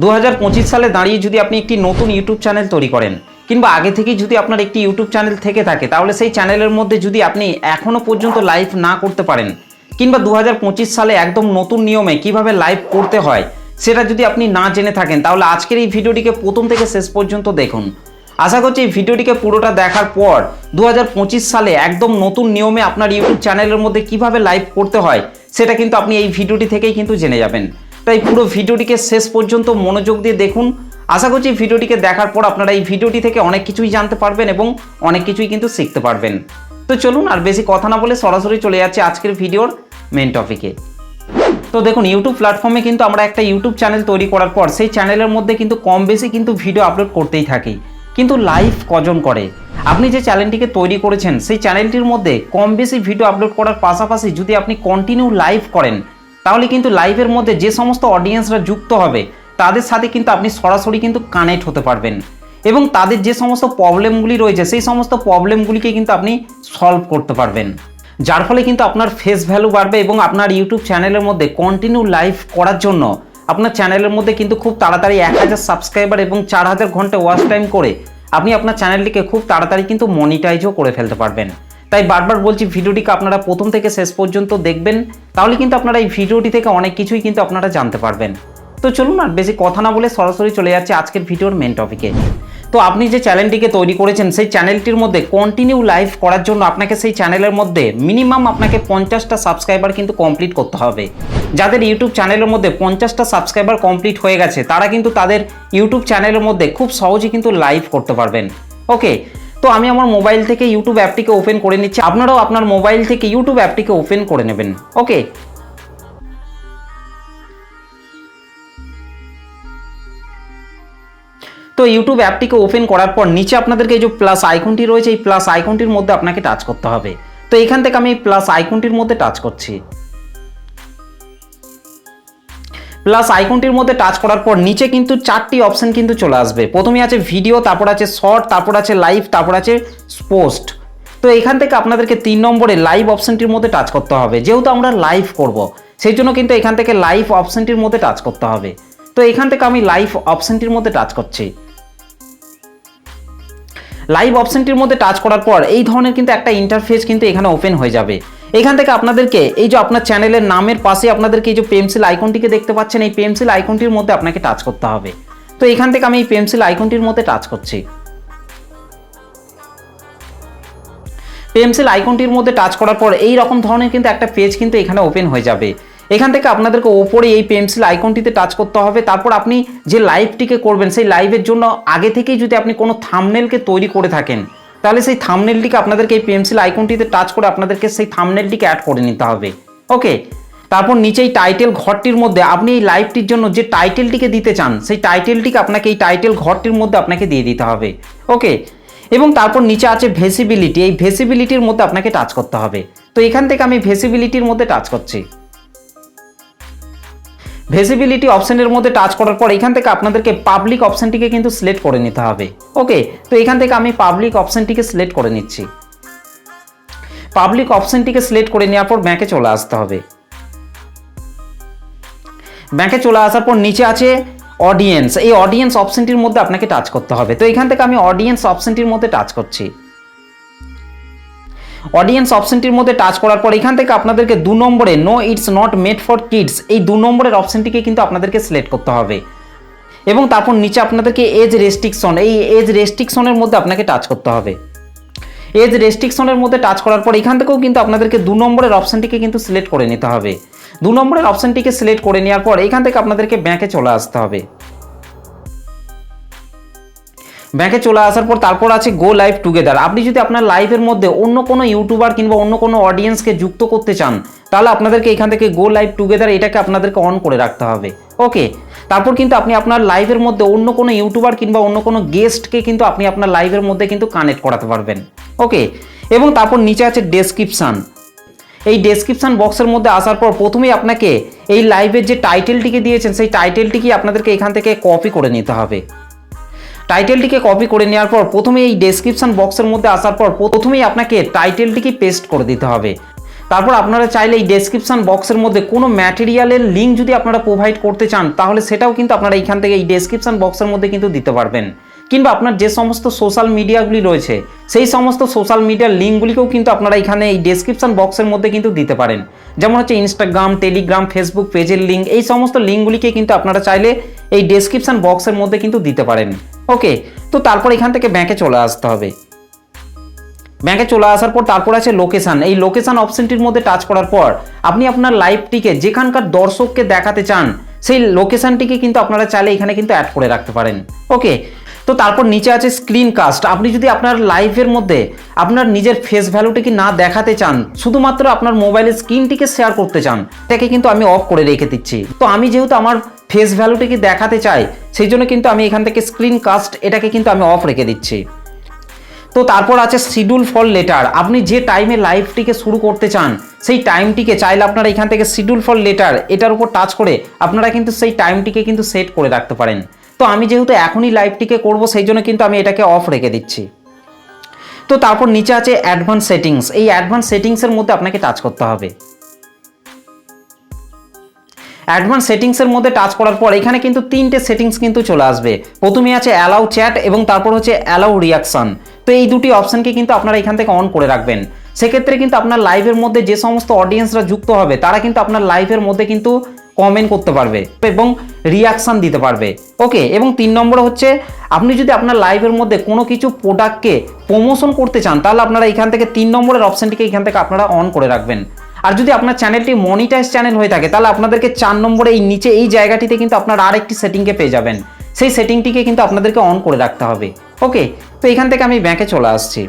দু হাজার পঁচিশ সালে দাঁড়িয়ে যদি আপনি একটি নতুন ইউটিউব চ্যানেল তৈরি করেন, কিংবা আগে থেকেই যদি আপনার একটি ইউটিউব চ্যানেল থেকে থাকে, তাহলে সেই চ্যানেলের মধ্যে যদি আপনি এখনও পর্যন্ত লাইভ না করতে পারেন, কিংবা দু হাজার পঁচিশ সালে একদম নতুন নিয়মে কীভাবে লাইভ করতে হয়, সেটা যদি আপনি না জেনে থাকেন, তাহলে আজকের এই ভিডিওটিকে প্রথম থেকে শেষ পর্যন্ত দেখুন। আশা করছি এই ভিডিওটিকে পুরোটা দেখার পর দু হাজার পঁচিশ সালে একদম নতুন নিয়মে আপনার ইউটিউব চ্যানেলের মধ্যে কীভাবে লাইভ করতে হয়, সেটা কিন্তু আপনি এই ভিডিওটি থেকেই কিন্তু জেনে যাবেন। তাই পুরো ভিডিওটিকে শেষ পর্যন্ত মনোযোগ দিয়ে দেখুন। আশা করছি ভিডিওটিকে দেখার পর আপনারা এই ভিডিওটি থেকে অনেক কিছুই জানতে পারবেন এবং অনেক কিছুই কিন্তু শিখতে পারবেন। তো চলুন আর বেশি কথা না বলে সরাসরি চলে যাচ্ছে আজকের ভিডিওর মেন টপিকে তো দেখুন ইউটিউব প্ল্যাটফর্মে কিন্তু আমরা একটা ইউটিউব চ্যানেল তৈরি করার পর সেই চ্যানেলের মধ্যে কিন্তু কম বেশি কিন্তু ভিডিও আপলোড করতেই থাকি। কিন্তু লাইভ কজন করে? আপনি যে চ্যানেলটিকে তৈরি করেছেন, সেই চ্যানেলটির মধ্যে কম বেশি ভিডিও আপলোড করার পাশাপাশি যদি আপনি কন্টিনিউ লাইভ করেন তাহলে কিন্তু লাইভের মধ্যে যে সমস্ত অডিয়েন্সরা যুক্ত হবে, তাদের সাথে কিন্তু আপনি সরাসরি কিন্তু কানেক্ট হতে পারবেন। এবং তাদের যে সমস্ত প্রবলেমগুলি রয়েছে, সেই সমস্ত প্রবলেমগুলিকে কিন্তু আপনি সলভ করতে পারবেন। যার ফলে কিন্তু আপনার ফেস ভ্যালু বাড়বে এবং আপনার ইউটিউব চ্যানেলের মধ্যে কন্টিনিউ লাইভ করার জন্য আপনার চ্যানেলের মধ্যে কিন্তু খুব তাড়াতাড়ি এক হাজার সাবস্ক্রাইবার এবং চার হাজার ঘণ্টা ওয়াচ টাইম করে আপনি আপনার চ্যানেলটিকে খুব তাড়াতাড়ি কিন্তু মনিটাইজও করে ফেলতে পারবেন। তাই বারবার বলছি ভিডিওটিকে আপনারা প্রথম থেকে শেষ পর্যন্ত দেখবেন, তাহলে কিন্তু আপনারা এই ভিডিওটি থেকে অনেক কিছুই কিন্তু আপনারা জানতে পারবেন। তো চলুন আর বেশি কথা না বলে সরাসরি চলে যাচ্ছে আজকের ভিডিওর মেন টপিকে তো আপনি যে চ্যানেলটিকে তৈরি করেছেন, সেই চ্যানেলটির মধ্যে কন্টিনিউ লাইভ করার জন্য আপনাকে সেই চ্যানেলের মধ্যে মিনিমাম আপনাকে পঞ্চাশটা সাবস্ক্রাইবার কিন্তু কমপ্লিট করতে হবে। যাদের ইউটিউব চ্যানেলের মধ্যে পঞ্চাশটা সাবস্ক্রাইবার কমপ্লিট হয়ে গেছে, তারা কিন্তু তাদের ইউটিউব চ্যানেলের মধ্যে খুব সহজে কিন্তু লাইভ করতে পারবেন। ওকে তো আমি আমার মোবাইল থেকে ইউটিউব অ্যাপটিকে ওপেন করে নিচ্ছি। আপনারাও আপনার মোবাইল থেকে ইউটিউব অ্যাপটিকে ওপেন করে নেবেন। ওকে তো ইউটিউব অ্যাপটিকে ওপেন করার পর নিচে আপনাদেরকে এই যে প্লাস আইকনটি রয়েছে, এই প্লাস আইকনটির মধ্যে আপনাকে টাচ করতে হবে। তো এখান থেকে আমি প্লাস আইকনটির মধ্যে টাচ করছি। প্লাস আইকনটির মধ্যে টাচ করার পর নিচে কিন্তু চারটি অপশন কিন্তু চলে আসবে। প্রথমে আছে ভিডিও তারপর আছে শর্ট তারপর আছে লাইভ তারপর আছে পোস্ট তো এখান থেকে আপনাদেরকে তিন নম্বরে লাইভ অপশনটির মধ্যে টাচ করতে হবে। যেহেতু আমরা লাইভ করব, সেই জন্য কিন্তু এখান থেকে লাইভ অপশনটির মধ্যে টাচ করতে হবে। তো এখান থেকে আমি লাইভ অপশনটির মধ্যে টাচ করছি। লাইভ অপশনটির মধ্যে টাচ করার পর এই ধরনের কিন্তু একটা ইন্টারফেস কিন্তু এখানে ওপেন হয়ে যাবে। এখান থেকে আপনাদেরকে এই যে আপনার চ্যানেলের নামের পাশে আপনাদেরকে এই যে পেন্সিল আইকনটিকে দেখতে পাচ্ছেন, এই পেন্সিল আইকনটির মধ্যে আপনাকে টাচ করতে হবে। তো এখান থেকে আমি এই পেন্সিল আইকনটির মধ্যে টাচ করছি। পেন্সিল আইকনটির মধ্যে টাচ করার পর এই রকম ধরনের কিন্তু একটা পেজ কিন্তু এখানে ওপেন হয়ে যাবে। এখান থেকে আপনাদেরকে ওপরে এই পেন্সিল আইকনটিতে টাচ করতে হবে। তারপর আপনি যে লাইভটিকে করবেন, সেই লাইভের জন্য আগে থেকেই যদি আপনি কোনো থামনেলকে তৈরি করে থাকেন তাহলে সেই থামনেলটিকে আপনাদেরকে এই পেন্সিল আইকনটিতে টাচ করে আপনাদেরকে সেই থামনেলটিকে অ্যাড করে নিতে হবে। ওকে তারপর নিচেই টাইটেল ঘরটির মধ্যে আপনি এই লাইভটির জন্য যে টাইটেলটিকে দিতে চান, সেই টাইটেলটিকে আপনাকে এই টাইটেল ঘরটির মধ্যে আপনাকে দিয়ে দিতে হবে। ওকে এবং তারপর নিচে আছে ভেসিবিলিটি এই ভেসিবিলিটির মধ্যে আপনাকে টাচ করতে হবে। তো এখান থেকে আমি ভেসিবিলিটির মধ্যে টাচ করছি। ভেসিবিলিটি অপশনের মধ্যে টাচ করার পর এখান থেকে আপনাদেরকে পাবলিক অপশনটিকে কিন্তু সিলেক্ট করে নিতে হবে। ওকে তো এখান থেকে আমি পাবলিক অপশনটিকে সিলেক্ট করে নিচ্ছি। পাবলিক অপশনটিকে সিলেক্ট করে নেওয়ার পর ব্যাংকে চলে আসতে হবে। ব্যাংকে চলে আসার পর নিচে আছে অডিয়েন্স এই অডিয়েন্স অপশনটির মধ্যে আপনাকে টাচ করতে হবে। তো এখান থেকে আমি অডিয়েন্স অপশনটির মধ্যে টাচ করছি। অডিয়েন্স অপশনটির মধ্যে টাচ করার পর এখান থেকে আপনাদেরকে দু নম্বরে no it's not made for kids এই দু নম্বরের অপশনটিকে কিন্তু আপনাদেরকে সিলেক্ট করতে হবে। এবং তারপর নিচে আপনাদেরকে এজ রেস্ট্রিকশন এই এজ রেস্ট্রিকশনের মধ্যে আপনাকে টাচ করতে হবে। এজ রেস্ট্রিকশনের মধ্যে টাচ করার পর এখান থেকেও কিন্তু আপনাদেরকে দু নম্বরের অপশনটিকে কিন্তু সিলেক্ট করে নিতে হবে। দু নম্বরের অপশনটিকে সিলেক্ট করে নেওয়ার পর এখান থেকে আপনাদেরকে ব্যাংকে চলে আসতে হবে। ব্যাংকে চলে আসার পর তারপর আছে গো লাইভ টুগেদার আপনি যদি আপনার লাইভের মধ্যে অন্য কোনো ইউটিউবার কিংবা অন্য কোনো অডিয়েন্সকে যুক্ত করতে চান, তাহলে আপনাদেরকে এখান থেকে গো লাইভ টুগেদার এটাকে আপনাদেরকে অন করে রাখতে হবে। ওকে তারপর কিন্তু আপনি আপনার লাইভের মধ্যে অন্য কোনো ইউটিউবার কিংবা অন্য কোনো গেস্টকে কিন্তু আপনি আপনার লাইভের মধ্যে কিন্তু কানেক্ট করাতে পারবেন। ওকে এবং তারপর নিচে আছে ডেসক্রিপশান এই ডেসক্রিপশন বক্সের মধ্যে আসার পর প্রথমেই আপনাকে এই লাইভের যে টাইটেলটিকে দিয়েছেন, সেই টাইটেলটিকে আপনাদেরকে এখান থেকে কপি করে নিতে হবে। টাইটেলটিকে কপি করে নেওয়ার পর প্রথমে এই ডেসক্রিপশন বক্সের মধ্যে আসার পর প্রথমেই আপনাকে টাইটেলটিকে পেস্ট করে দিতে হবে। তারপর আপনারা চাইলে এই ডেসক্রিপশন বক্সের মধ্যে কোনো ম্যাটেরিয়ালের লিঙ্ক যদি আপনারা প্রোভাইড করতে চান, তাহলে সেটাও কিন্তু আপনারা এইখান থেকে এই ডেসক্রিপশন বক্সের মধ্যে কিন্তু দিতে পারবেন। কিংবা আপনার যে সমস্ত সোশ্যাল মিডিয়াগুলি রয়েছে, সেই সমস্ত সোশ্যাল মিডিয়ার লিঙ্কগুলিকেও কিন্তু আপনারা এখানে এই ডেসক্রিপশন বক্সের মধ্যে কিন্তু দিতে পারেন। যেমন হচ্ছে ইনস্টাগ্রাম টেলিগ্রাম ফেসবুক পেজের লিঙ্ক এই সমস্ত লিঙ্কগুলিকে কিন্তু আপনারা চাইলে এই ডেসক্রিপশন বক্সের মধ্যে কিন্তু দিতে পারেন। ওকে তো তারপর এখান থেকে ব্যাংকে চলে আসতে হবে। ব্যাংকে চলে আসার পর তারপর আছে লোকেশান এই লোকেশান অপশনটির মধ্যে টাচ করার পর আপনি আপনার লাইভটিকে যেখানকার দর্শককে দেখাতে চান, সেই লোকেশানটিকে কিন্তু আপনারা চাইলে এখানে কিন্তু অ্যাড করে রাখতে পারেন। ওকে তো তারপর নিচে আছে স্ক্রিন কাস্ট আপনি যদি আপনার লাইফের মধ্যে আপনার নিজের ফেস ভ্যালুটিকে না দেখাতে চান, শুধুমাত্র আপনার মোবাইলের স্ক্রিনটিকে শেয়ার করতে চান এটাকে কিন্তু আমি অফ করে রেখে দিচ্ছি। তো আমি যেহেতু আমার ফেস ভ্যালুটিকে দেখাতে চাই, সেই জন্য কিন্তু আমি এখান থেকে স্ক্রিন কাস্ট এটাকে কিন্তু আমি অফ রেখে দিচ্ছি। তো তারপর আছে শিডিউল ফর লেটার আপনি যে টাইমে লাইভটিকে শুরু করতে চান, সেই টাইমটিকে চাইলে আপনারা এখান থেকে শিডিউল ফর লেটার এটার উপর টাচ করে আপনারা কিন্তু সেই টাইমটিকে কিন্তু সেট করে রাখতে পারেন। তো আমি যেহেতু এখনই লাইভটিকে করব, সেই জন্য কিন্তু আমি এটাকে অফ রেখে দিচ্ছি। তো তারপর নিচে আছে অ্যাডভান্স সেটিংস এই অ্যাডভান্স সেটিংসের মধ্যে আপনাকে টাচ করতে হবে। অ্যাডভান্স সেটিংসের মধ্যে টাচ করার পর এখানে কিন্তু তিনটে সেটিংস কিন্তু চলে আসবে। প্রথমে আছে অ্যালাউ চ্যাট এবং তারপর হচ্ছে অ্যালাউ রিয়াকশন তো এই দুটি অপশনকে কিন্তু আপনারা এখান থেকে অন করে রাখবেন। সেক্ষেত্রে কিন্তু আপনার লাইভের মধ্যে যে সমস্ত অডিয়েন্সরা যুক্ত হবে, তারা কিন্তু আপনার লাইভের মধ্যে কিন্তু কমেন্ট করতে পারবে এবং রিয়াকশান দিতে পারবে। ওকে এবং তিন নম্বর হচ্ছে, আপনি যদি আপনার লাইভের মধ্যে কোনো কিছু প্রোডাক্টকে প্রমোশন করতে চান, তাহলে আপনারা এখান থেকে তিন নম্বরের অপশানটিকে এখান থেকে আপনারা অন করে রাখবেন। আর যদি আপনার চ্যানেলটি মনিটাইজ চ্যানেল হয়ে থাকে, তাহলে আপনাদেরকে চার নম্বরে এই নিচে এই জায়গাটিতে কিন্তু আপনারা আরেকটি সেটিংকে পেয়ে যাবেন। সেই সেটিংটিকে কিন্তু আপনাদেরকে অন করে রাখতে হবে। ওকে তো এখান থেকে আমি ব্যাংকে চলে আসছি।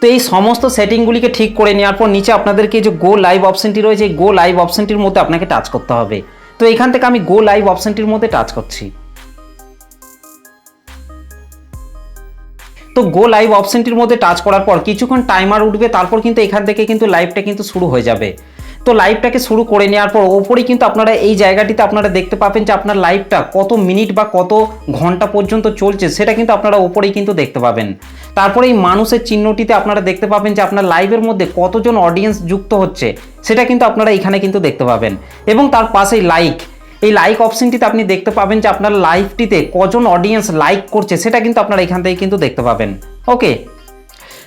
তো এই সমস্ত সেটিংগুলিকে ঠিক করে নেওয়ার পর নিচে আপনাদেরকে যে গো লাইভ অপশনটি রয়েছে, এই গো লাইভ অপশনটির মধ্যে আপনাকে টাচ করতে হবে। তো এখান থেকে আমি গো লাইভ অপশনটির মধ্যে টাচ করছি। তো গো লাইভ অপশনটির মধ্যে টাচ করার পর কিছুক্ষণ টাইমার উঠবে, তারপর কিন্তু এখান থেকে কিন্তু লাইভটা কিন্তু শুরু হয়ে যাবে। তো লাইভটাকে শুরু করে নেওয়ার পর ওপরেই কিন্তু আপনারা এই জায়গাটিতে আপনারা দেখতে পাবেন যে আপনার লাইভটা কত মিনিট বা কত ঘণ্টা পর্যন্ত চলছে, সেটা কিন্তু আপনারা ওপরেই কিন্তু দেখতে পাবেন। তারপরে এই মানুষের চিহ্নটিতে আপনারা দেখতে পাবেন যে আপনার লাইভের মধ্যে কতজন অডিয়েন্স যুক্ত হচ্ছে, সেটা কিন্তু আপনারা এখানে কিন্তু দেখতে পাবেন। এবং তার পাশেই লাইক এই লাইক অপশনটিতে আপনি দেখতে পাবেন যে আপনার লাইভটিতে কজন অডিয়েন্স লাইক করছে, সেটা কিন্তু আপনারা এখান থেকে কিন্তু দেখতে পাবেন। ওকে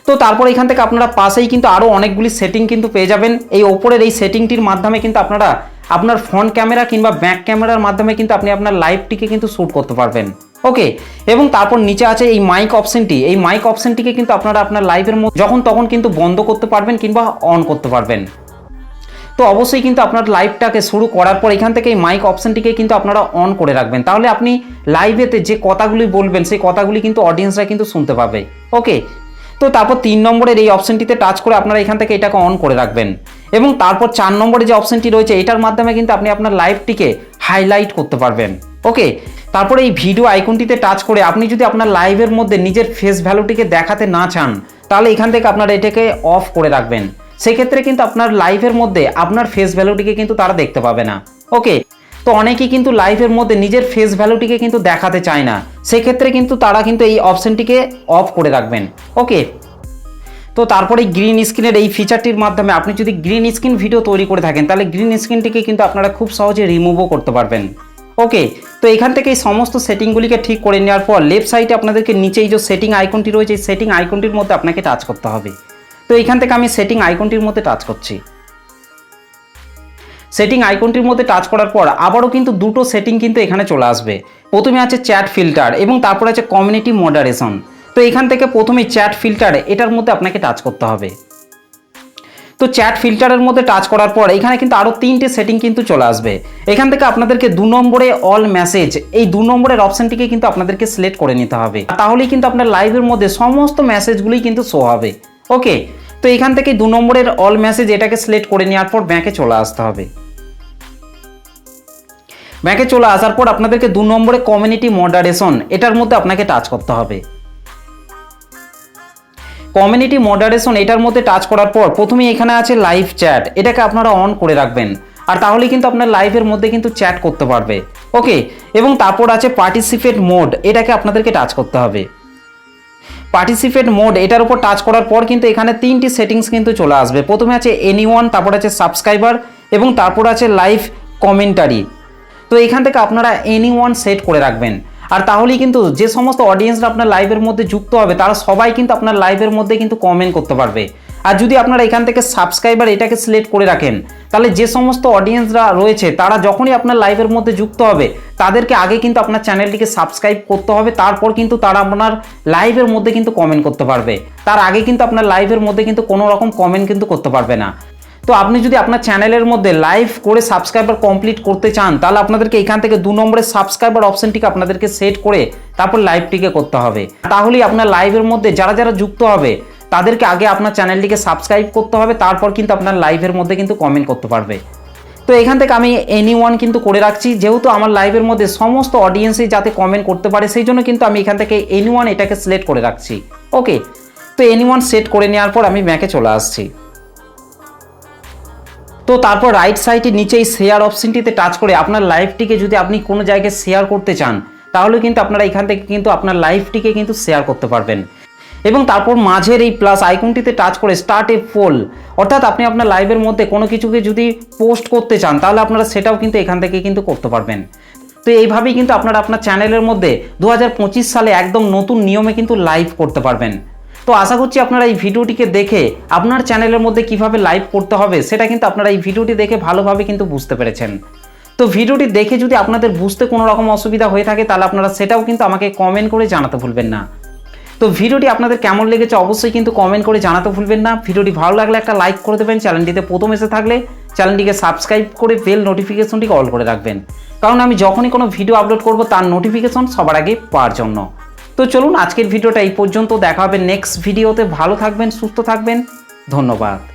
তো তারপর এখান থেকে আপনারা পাশেই কিন্তু আরও অনেকগুলি সেটিং কিন্তু পেয়ে যাবেন। এই ওপরের এই সেটিংটির মাধ্যমে কিন্তু আপনারা আপনার ফ্রন্ট ক্যামেরা কিংবা ব্যাক ক্যামেরার মাধ্যমে কিন্তু আপনি আপনার লাইভটিকে কিন্তু শ্যুট করতে পারবেন। ওকে এবং তারপর নিচে আছে এই মাইক অপশনটি এই মাইক অপশনটিকে কিন্তু আপনারা আপনার লাইভের মধ্যে যখন তখন কিন্তু বন্ধ করতে পারবেন কিংবা অন করতে পারবেন। তো অবশ্যই কিন্তু আপনার লাইভটাকে শুরু করার পর এখান থেকে এই মাইক অপশনটিকে কিন্তু আপনারা অন করে রাখবেন। তাহলে আপনি লাইভেতে যে কথাগুলি বলবেন, সেই কথাগুলি কিন্তু অডিয়েন্সরা কিন্তু শুনতে পাবে। ওকে তো তারপর তিন নম্বরের এই অপশনটিতে টাচ করে আপনারা এখান থেকে এটাকে অন করে রাখবেন। এবং তারপর চার নম্বরে যে অপশনটি রয়েছে, এটার মাধ্যমে কিন্তু আপনি আপনার লাইভটিকে হাইলাইট করতে পারবেন। ওকে তারপরে এই ভিডিও আইকনটিতে টাচ করে আপনি যদি আপনার লাইভের মধ্যে নিজের ফেস ভ্যালুটিকে দেখাতে না চান, তাহলে এখান থেকে আপনারা এটাকে অফ করে রাখবেন। সেক্ষেত্রে কিন্তু আপনার লাইভের মধ্যে আপনার ফেস ভ্যালুটিকে কিন্তু তারা দেখতে পাবে না। ওকে তো অনেকেই কিন্তু লাইভের মধ্যে নিজের ফেস ভ্যালুটিকে কিন্তু দেখাতে চায় না। সেক্ষেত্রে কিন্তু তারা কিন্তু এই অপশনটিকে অফ করে রাখবেন। ওকে তো তারপরে গ্রিন স্ক্রিনের এই ফিচারটির মাধ্যমে আপনি যদি গ্রিন স্ক্রিন ভিডিও তৈরি করে থাকেন, তাহলে গ্রিন স্ক্রিনটিকে কিন্তু আপনারা খুব সহজে রিমুভও করতে পারবেন। ওকে তো এখান থেকে এই সমস্ত সেটিংগুলিকে ঠিক করে নেওয়ার পর লেফট সাইডে আপনাদেরকে নিচে এই যে সেটিং আইকনটি রয়েছে, এই সেটিং আইকনটির মধ্যে আপনাকে টাচ করতে হবে। তো এখান থেকে আমি সেটিং আইকনটির মধ্যে টাচ করছি। সেটিং আইকনটির মধ্যে টাচ করার পর আবারও কিন্তু দুটো সেটিং কিন্তু এখানে চলে আসবে। প্রথমে আছে চ্যাট ফিল্টার এবং তারপরে আছে কমিউনিটি মডারেশন তো এখান থেকে প্রথমে চ্যাট ফিল্টার এটার মধ্যে আপনাকে টাচ করতে হবে। তো চ্যাট ফিল্টারের মধ্যে টাচ করার পর এখানে কিন্তু আরও তিনটে সেটিং কিন্তু চলে আসবে। এখান থেকে আপনাদেরকে দু নম্বরে অল মেসেজ এই দু নম্বরের অপশানটিকে কিন্তু আপনাদেরকে সিলেক্ট করে নিতে হবে। তাহলেই কিন্তু আপনার লাইভের মধ্যে সমস্ত মেসেজগুলি কিন্তু শো হবে। ওকে তো এখান থেকে দু নম্বরের অল মেসেজ এটাকে সিলেক্ট করে নেওয়ার পর ব্যাংকে চলে আসতে হবে। ব্যাংকে চলে আসার পর আপনাদেরকে দু নম্বরে কমিউনিটি মডারেশন এটার মধ্যে আপনাকে টাচ করতে হবে। কমিউনিটি মডারেশন এটার মধ্যে টাচ করার পর প্রথমেই এখানে আছে লাইভ চ্যাট এটাকে আপনারা অন করে রাখবেন। আর তাহলে কিন্তু আপনার লাইভের মধ্যে কিন্তু চ্যাট করতে পারবে। ওকে এবং তারপর আছে পার্টিসিপেট মোড এটাকে আপনাদেরকে টাচ করতে হবে। পার্টিসিপেট মোড এটার উপর টাচ করার পর কিন্তু এখানে তিনটি সেটিংস কিন্তু চলে আসবে। প্রথমে আছে এনি ওয়ান তারপর আছে সাবস্ক্রাইবার এবং তারপর আছে লাইভ কমেন্টারি তো এখান থেকে আপনারা এনি ওয়ান সেট করে রাখবেন। আর তাহলেই কিন্তু যে সমস্ত অডিয়েন্সরা আপনার লাইভের মধ্যে যুক্ত হবে, তারা সবাই কিন্তু আপনার লাইভের মধ্যে কিন্তু কমেন্ট করতে পারবে। আর যদি আপনারা এখান থেকে সাবস্ক্রাইবার এটাকে সিলেক্ট করে রাখেন, তাহলে যে সমস্ত অডিয়েন্সরা রয়েছে, তারা যখনই আপনার লাইভের মধ্যে যুক্ত হবে, তাদেরকে আগে কিন্তু আপনার চ্যানেলটিকে সাবস্ক্রাইব করতে হবে, তারপর কিন্তু তারা আপনার লাইভের মধ্যে কিন্তু কমেন্ট করতে পারবে। তার আগে কিন্তু আপনার লাইভের মধ্যে কিন্তু কোনো রকম কমেন্ট কিন্তু করতে পারবে না। তো আপনি যদি আপনার চ্যানেলের মধ্যে লাইভ করে সাবস্ক্রাইবার কমপ্লিট করতে চান, তাহলে আপনাদেরকে এখান থেকে দু নম্বরের সাবস্ক্রাইবার অপশনটিকে আপনাদেরকে সেট করে তারপর লাইভটিকে করতে হবে। তাহলেই আপনার লাইভের মধ্যে যারা যারা যুক্ত হবে, তাদেরকে আগে আপনার চ্যানেলটিকে সাবস্ক্রাইব করতে হবে, তারপর কিন্তু আপনার লাইভের মধ্যে কিন্তু কমেন্ট করতে পারবে। তো এখান থেকে আমি এনি ওয়ান কিন্তু করে রাখছি, যেহেতু আমার লাইভের মধ্যে সমস্ত অডিয়েন্সই যাতে কমেন্ট করতে পারে, সেই জন্য কিন্তু আমি এখান থেকে এনি ওয়ান এটাকে সিলেক্ট করে রাখছি। ওকে তো এনি ওয়ান সেট করে নেওয়ার পর আমি ম্যাকে চলে আসছি। তো তারপর রাইট সাইডে নিচেই শেয়ার অপশনটিতে টাচ করে আপনার লাইভটিকে যদি আপনি কোনো জায়গায় শেয়ার করতে চান, তাহলে কিন্তু আপনারা এখান থেকে কিন্তু আপনার লাইভটিকে কিন্তু শেয়ার করতে পারবেন। এবং তারপর মাঝের এই প্লাস আইকনটিতে টাচ করে স্টার্ট এ পোল অর্থাৎ আপনি আপনার লাইভের মধ্যে কোনো কিছুকে যদি পোস্ট করতে চান, তাহলে আপনারা সেটাও কিন্তু এখান থেকে কিন্তু করতে পারবেন। তো এইভাবেই কিন্তু আপনারা আপনার চ্যানেলের মধ্যে দু হাজার পঁচিশ সালে একদম নতুন নিয়মে কিন্তু লাইভ করতে পারবেন। তো আশা করছি আপনারা এই ভিডিওটিকে দেখে আপনার চ্যানেলের মধ্যে কীভাবে লাইভ করতে হবে, সেটা কিন্তু আপনারা এই ভিডিওটি দেখে ভালোভাবে কিন্তু বুঝতে পেরেছেন। তো ভিডিওটি দেখে যদি আপনাদের বুঝতে কোনো রকম অসুবিধা হয়ে থাকে, তাহলে আপনারা সেটাও কিন্তু আমাকে কমেন্ট করে জানাতে ভুলবেন না। তো ভিডিওটি আপনাদের কেমন লেগেছে অবশ্যই কিন্তু কমেন্ট করে জানাতে ভুলবেন না। ভিডিওটি ভালো লাগলে একটা লাইক করে দেবেন, চ্যানেলটিতে প্রথম এসে থাকলে চ্যানেলটিকে সাবস্ক্রাইব করে বেল নোটিফিকেশনটিকে অল করে রাখবেন। কারণ আমি যখনই কোনো ভিডিও আপলোড করব, তার নোটিফিকেশন সবার আগে পাওয়ার জন্য। তো চলুন আজকের ভিডিওটা এই পর্যন্ত। দেখা হবে নেক্সট ভিডিওতে ভালো থাকবেন, সুস্থ থাকবেন। ধন্যবাদ।